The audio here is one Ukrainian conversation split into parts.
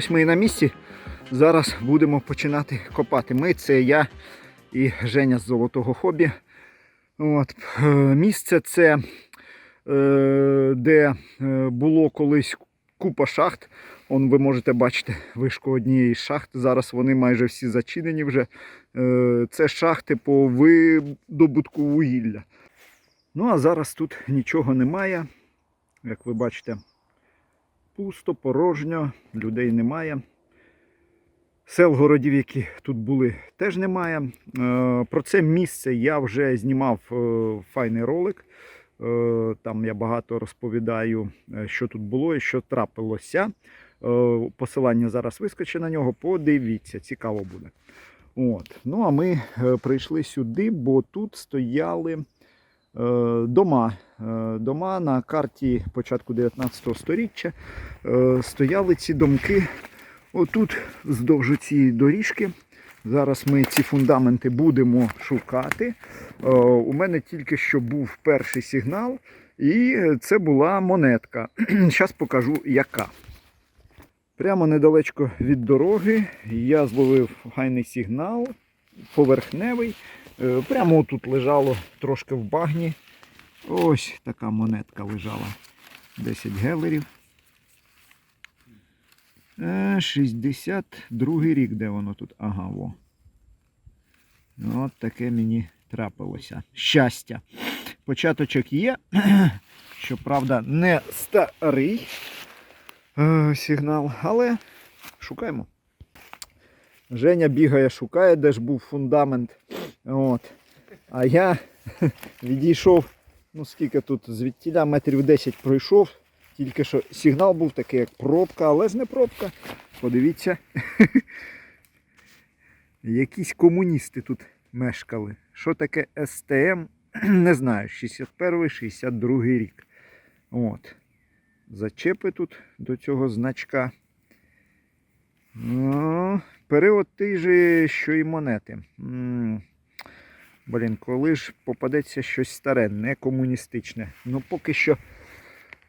Ось ми і на місці. Зараз будемо починати копати. Ми це я і Женя з золотого хобі. От. е, Місце це, е, де е, було колись купа шахт. Он ви можете бачити вишку однієї з шахт. Зараз вони майже всі зачинені вже. Це шахти по видобутку вугілля. Ну а зараз тут нічого немає. Як ви бачите, пусто, порожньо, людей немає. Сел городів, які тут були, теж немає. Е, Про це місце я вже знімав е, файний ролик. Е, Там я багато розповідаю, що тут було і що трапилося. Посилання зараз вискочить на нього. Подивіться, цікаво буде. От. Ну а ми прийшли сюди, бо тут стояли дома. Е, Дома на карті початку 19 століття. Е, Стояли ці домки отут вздовж цієї доріжки. Зараз ми ці фундаменти будемо шукати. Е, У мене тільки що був перший сигнал, і це була монетка. Зараз покажу, яка. Прямо недалечко від дороги я зловив гайний сигнал, поверхневий. Е, Прямо тут лежало трошки в багні. Ось така монетка лежала. 10 гелерів. Е, 62 рік, де воно тут? Ага, во. От таке мені трапилося. Щастя. Початочок є. Щоправда, не старий е, сигнал, але шукаємо. Женя бігає, шукає, де ж був фундамент. От. А я відійшов, ну скільки тут, звідтіля метрів 10 пройшов. Тільки що сигнал був такий, як пробка, але ж не пробка. Подивіться. Якісь комуністи тут мешкали. Що таке СТМ? Не знаю, 61-62 рік. От. Зачепи тут до цього значка. Ну, період той же, що і монети. Блін, коли ж попадеться щось старе, не комуністичне. Ну, поки що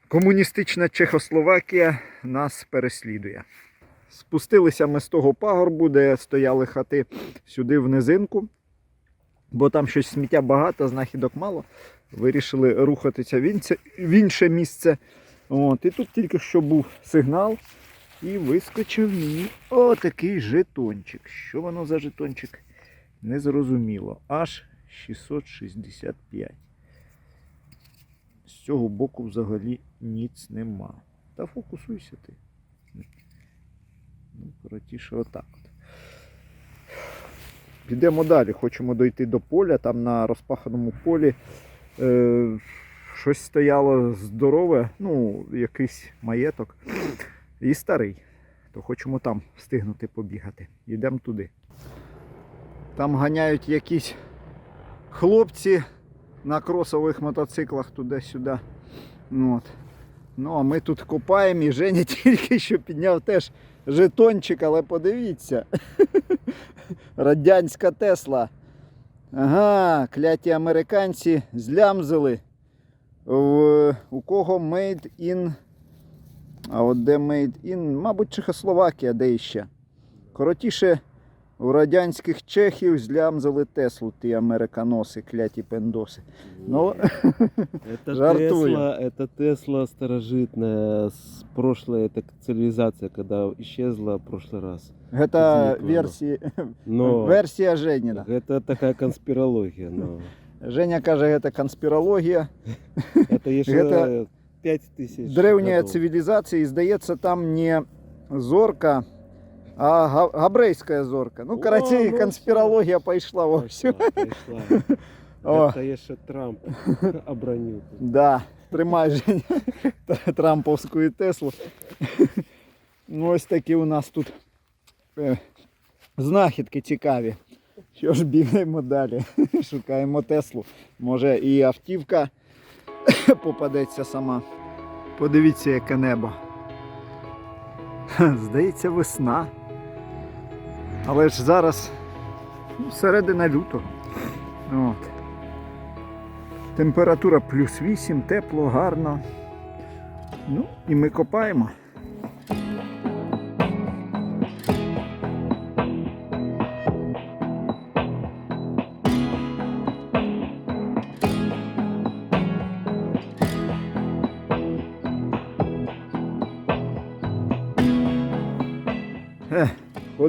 комуністична Чехословакія нас переслідує. Спустилися ми з того пагорбу, де стояли хати сюди в низинку, бо там щось сміття багато, знахідок мало. Вирішили рухатися в інше, місце. От, і тут тільки що був сигнал, і вискочив мені отакий жетончик. Що воно за жетончик? Незрозуміло. Аж 665. З цього боку взагалі ніц нема. Та фокусуйся ти. Ну, коротіше, отак от. Підемо далі. Хочемо дойти до поля. Там на розпаханому полі е, щось стояло здорове, ну, якийсь маєток. І старий. То хочемо там встигнути побігати. Йдемо туди. Там ганяють якісь хлопці на кросових мотоциклах туди-сюди. Ну, От. Ну, а ми тут копаємо і Женя тільки що підняв теж жетончик, але подивіться. Радянська Тесла. Ага, кляті американці злямзили. В, у кого made in. А от де made in, мабуть, Чехословакія, де іще. Коротіше, у радянських чехів злямзили Теслу, ті американоси, кляті пендоси. Ну, Это Жартую. Тесла, это Тесла старожитная с прошлой это цивилизация, когда исчезла в прошлый раз. це Зникла. версії, Но версія Женіна. это такая конспирология, но Женя каже, це конспірологія. это еще Это 5 тысяч Древня годов. цивілізація, і здається, там не зорка, а га- габрейська зорка. Ну, коротше, ну конспірологія пішла во всю. Пошла, пошла. О. Это Трамп обронил. Да, тримай Женя Трамповську Теслу. Ну, ось такі у нас тут е, знахідки цікаві. Що ж бігаємо далі? Шукаємо Теслу. Може і автівка попадеться сама. Подивіться, яке небо. Здається, весна. Але ж зараз ну, середина лютого. От. Температура плюс 8, тепло, гарно. Ну, і ми копаємо.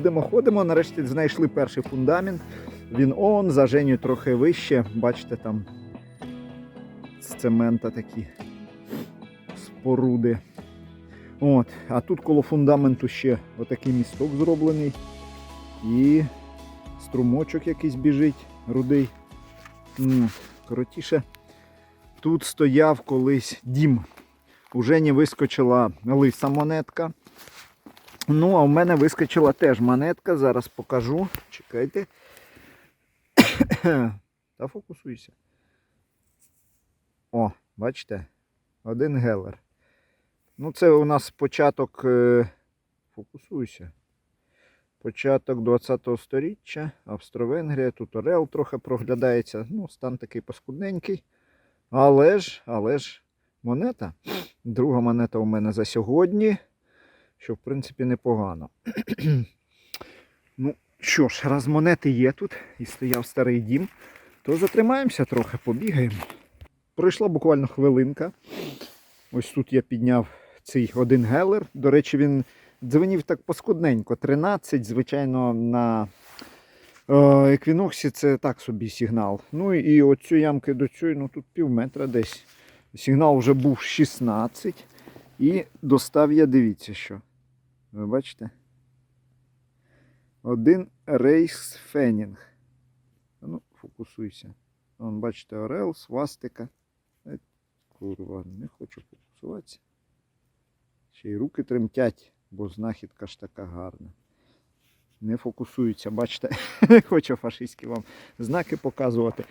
Ходимо, ходимо. Нарешті знайшли перший фундамент. Він он, за Женю трохи вище. Бачите, там з цемента такі споруди. От. А тут коло фундаменту ще отакий місток зроблений. І струмочок якийсь біжить, рудий. Коротіше, тут стояв колись дім. У Жені вискочила лиса монетка. Ну, а в мене вискочила теж монетка. Зараз покажу. Чекайте. Та фокусуйся. О, бачите? Один гелер. Ну, це у нас початок. е, Фокусуйся. Початок 20-го сторіччя, Австро-Венгрія, тут Орел трохи проглядається. Ну, стан такий паскудненький. Але ж, але ж, монета. Друга монета у мене за сьогодні, що в принципі непогано. ну, що ж, раз монети є тут і стояв старий дім, то затримаємося трохи, побігаємо. Пройшла буквально хвилинка. Ось тут я підняв цей один гелер. До речі, він дзвенів так паскудненько. 13, звичайно, на е, еквіноксі це так собі сигнал. Ну і оцю ямки до цієї, ну тут пів метра десь. Сигнал вже був 16. І достав я, дивіться що. Ви бачите? Один рейс фенінг. Ну, фокусуйся. Вон, бачите, орел, свастика. Е, Курва, не хочу фокусуватися. Ще й руки тремтять, бо знахідка ж така гарна. Не фокусується, бачите, не хочу фашистські вам знаки показувати.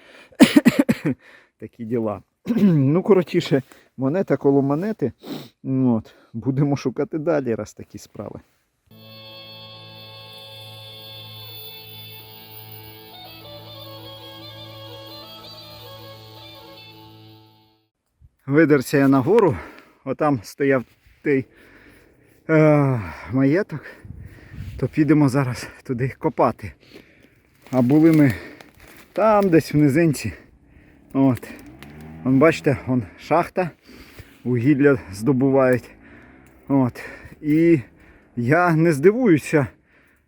Такі діла. ну, коротіше, монета коло монети. Ну, От. Будемо шукати далі, раз такі справи. Видерся я нагору, отам стояв той е, маєток, то підемо зараз туди копати. А були ми там десь в низинці. От. Вон бачите, вон шахта, вугілля здобувають. От. І я не здивуюся,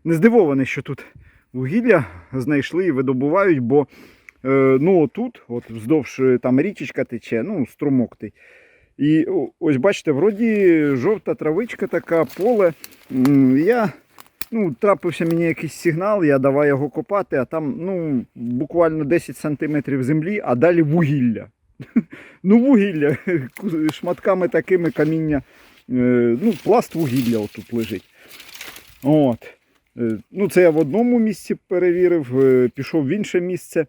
не здивований, що тут вугілля знайшли і видобувають, бо е, ну, тут, от вздовж е, там річечка тече, ну, струмок той. І ось бачите, вроді жовта травичка така, поле. Я, ну, трапився мені якийсь сигнал, я давай його копати, а там ну, буквально 10 сантиметрів землі, а далі вугілля. Ну, вугілля, шматками такими каміння. е, Ну, пласт вугілля отут лежить. От. Е, Ну, це я в одному місці перевірив, е, пішов в інше місце.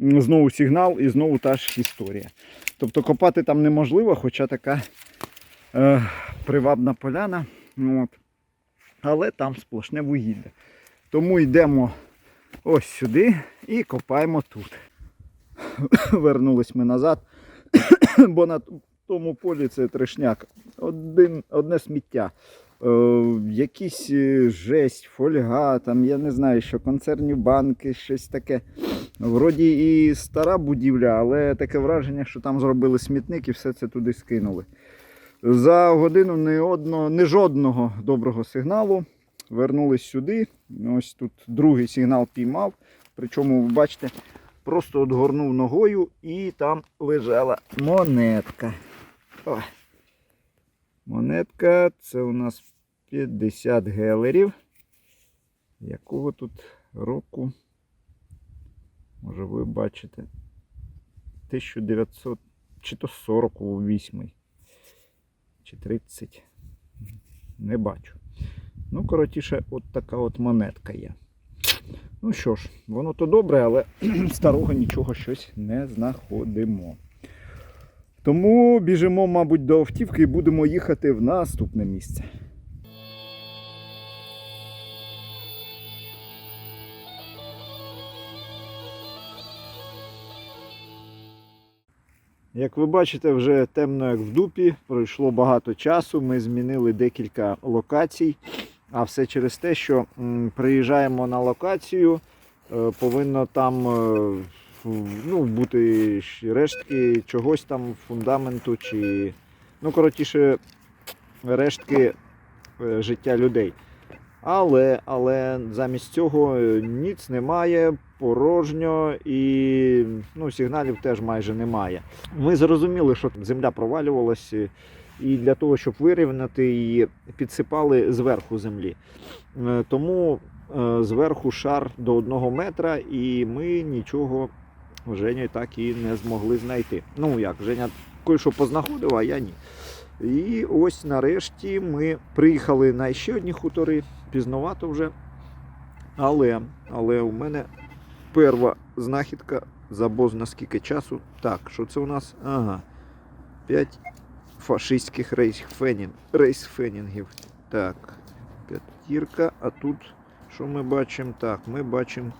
Знову сигнал і знову та ж історія. Тобто копати там неможливо, хоча така е, привабна поляна. От. Але там сплошне вугілля. Тому йдемо ось сюди і копаємо тут. Вернулись ми назад, бо на тому полі це трешняк. Один, одне сміття. Е, якісь е, жесть, фольга, там я не знаю, що концерні банки, щось таке. Вроді і стара будівля, але таке враження, що там зробили смітник і все це туди скинули. За годину ні, одного, ні жодного доброго сигналу. Вернулись сюди. Ось тут другий сигнал піймав. Причому, ви бачите, просто отгорнув ногою і там лежала монетка. О. Монетка це у нас 50 гелерів. Якого тут року? Може ви бачите. 1900 чи то 48 чи 30. Не бачу. Ну, коротіше, от така от монетка є. Ну що ж, воно то добре, але старого нічого щось не знаходимо. Тому біжимо, мабуть, до автівки і будемо їхати в наступне місце. Як ви бачите, вже темно як в дупі, пройшло багато часу. Ми змінили декілька локацій. А все через те, що приїжджаємо на локацію, е, повинно там е, ну, бути рештки чогось там, фундаменту чи. Ну, коротіше, рештки е, життя людей. Але, але замість цього ніц немає, порожньо і ну, сигналів теж майже немає. Ми зрозуміли, що земля провалювалася, і для того, щоб вирівняти її, підсипали зверху землі. Е, Тому е, зверху шар до одного метра, і ми нічого з Женєю так і не змогли знайти. Ну як, Женя кое-що познаходив, а я ні. І ось нарешті ми приїхали на ще одні хутори, пізновато вже. Але, але у мене перша знахідка за бозна скільки часу. Так, що це у нас? Ага. 5 фашистських рейсфенін, рейсфенінгів. Так, п'ятірка, а тут що ми бачимо? Так, ми бачимо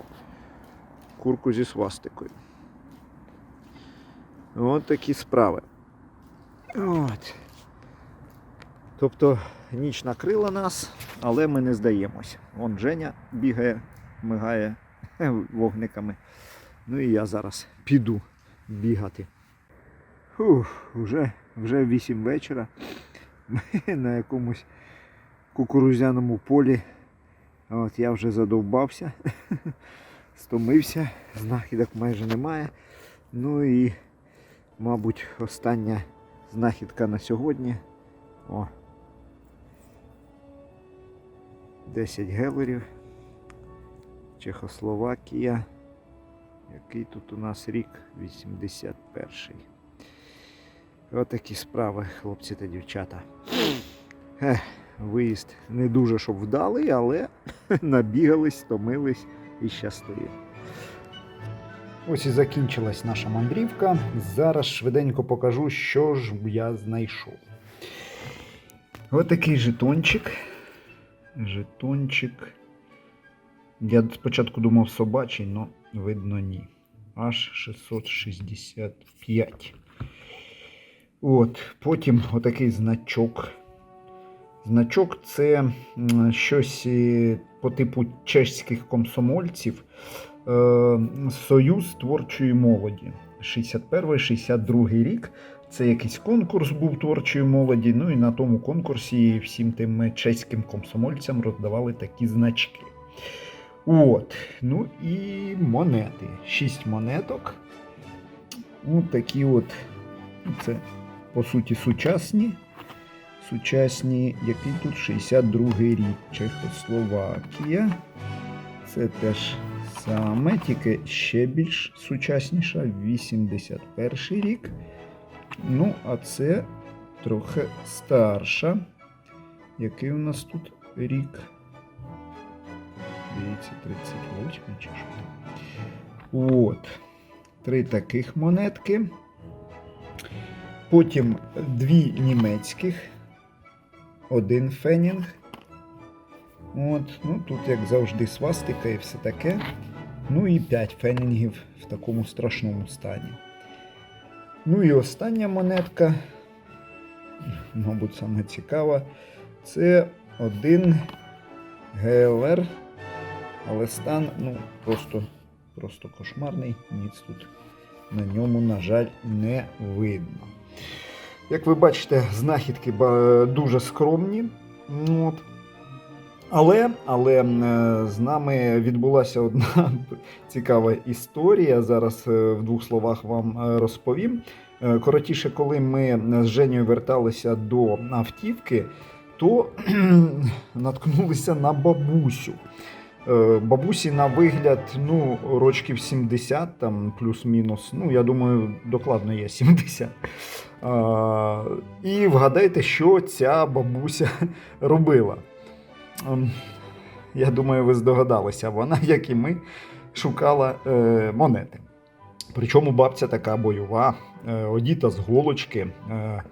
курку зі свастикою. От такі справи. От. Тобто ніч накрила нас, але ми не здаємося. Вон Женя бігає, мигає вогниками. Ну і я зараз піду бігати. Фух, вже, вже 8 вечора. Ми на якомусь кукурузяному полі. От я вже задовбався, стомився, знахідок майже немає. Ну і, мабуть, остання знахідка на сьогодні. О. 10 гелерів. Чехословакія. Який тут у нас рік? 81-й. Отакі справи, хлопці та дівчата. Ех, виїзд не дуже щоб вдалий, але набігались, стомились і щасливі. Ось і закінчилась наша мандрівка. Зараз швиденько покажу, що ж я знайшов. Ось такий жетончик. Жетончик. Я спочатку думав собачий, але видно ні. Аж 665. От, потім отакий значок. Значок це щось е, по типу чеських комсомольців. Е, Союз творчої молоді. 61-62 рік. Це якийсь конкурс був творчої молоді. Ну і на тому конкурсі всім тим чеським комсомольцям роздавали такі значки. От. Ну і монети. Шість монеток. От такі от. ну, Це, по суті, сучасні. Сучасні, який тут 62-й рік. Чехословакія. Це теж саме, тільки ще більш сучасніша. 81 рік. Ну, а це трохи старша. Який у нас тут рік? Дивіться, 38 чи що. От. Три таких монетки. Потім дві німецьких. Один фенінг. От, ну тут, як завжди, свастика і все таке. Ну і 5 фенінгів в такому страшному стані. Ну і остання монетка, мабуть, саме цікава, це один ГЛР, але стан ну, просто, просто кошмарний, ніц тут на ньому, на жаль, не видно. Як ви бачите, знахідки дуже скромні. Ну, От. Але, але е, з нами відбулася одна цікава історія. Зараз е, в двох словах вам е, розповім. Коротіше, коли ми з Женєю верталися до автівки, то наткнулися на бабусю. Е, Бабусі на вигляд, ну, рочків 70, там плюс-мінус. Ну, я думаю, докладно є 70. А, і вгадайте, що ця бабуся робила. Ем, Я думаю, ви здогадалися, вона, як і ми, шукала е, монети. Причому бабця така бойова, е, одіта з голочки, е,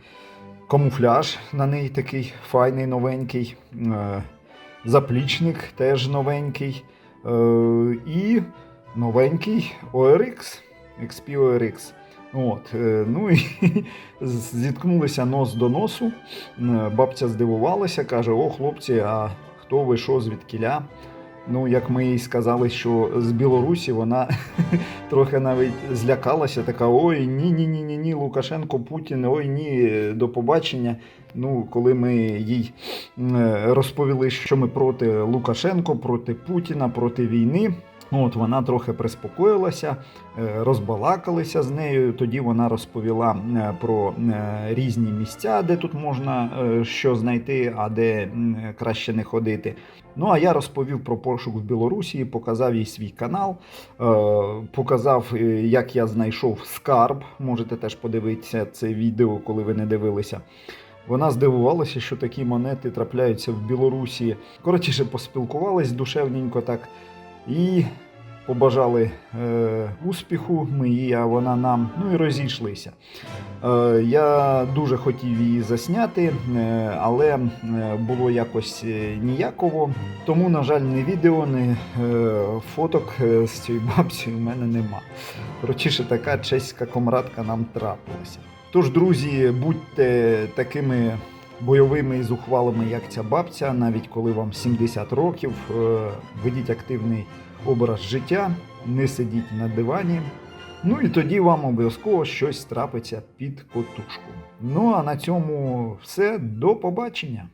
камуфляж на неї такий файний, новенький, е, заплічник теж новенький. Е, і новенький ORX, XP ORX. От, е, ну і зіткнулися нос до носу. Е, Бабця здивувалася, каже: О, хлопці, а хто ви що, звідкіля? Ну, як ми їй сказали, що з Білорусі вона трохи навіть злякалася, така: ой, ні, ні, ні, ні, ні, Лукашенко, Путін, ой, ні, до побачення. Ну, коли ми їй е, розповіли, що ми проти Лукашенко, проти Путіна, проти війни. От вона трохи приспокоїлася, е, розбалакалися з нею. Тоді вона розповіла е, про е, різні місця, де тут можна що знайти, а де краще не ходити. Ну а я розповів про пошук в Білорусі, показав їй свій канал, показав, як я знайшов скарб. Можете теж подивитися це відео, коли ви не дивилися. Вона здивувалася, що такі монети трапляються в Білорусі. Коротше, поспілкувались душевненько так і побажали е, успіху мені, а вона нам, ну і розійшлися. Е, я дуже хотів її засняти, е, але е, було якось е, ніяково. Тому, на жаль, не відео, не е, фоток е, з цією бабцею в мене нема. Коротше, така чеська комрадка нам трапилася. Тож, друзі, будьте такими бойовими і зухвалими, як ця бабця, навіть коли вам 70 років, е, ведіть активний образ життя, не сидіть на дивані. Ну і тоді вам обов'язково щось трапиться під котушку. Ну а на цьому все. До побачення!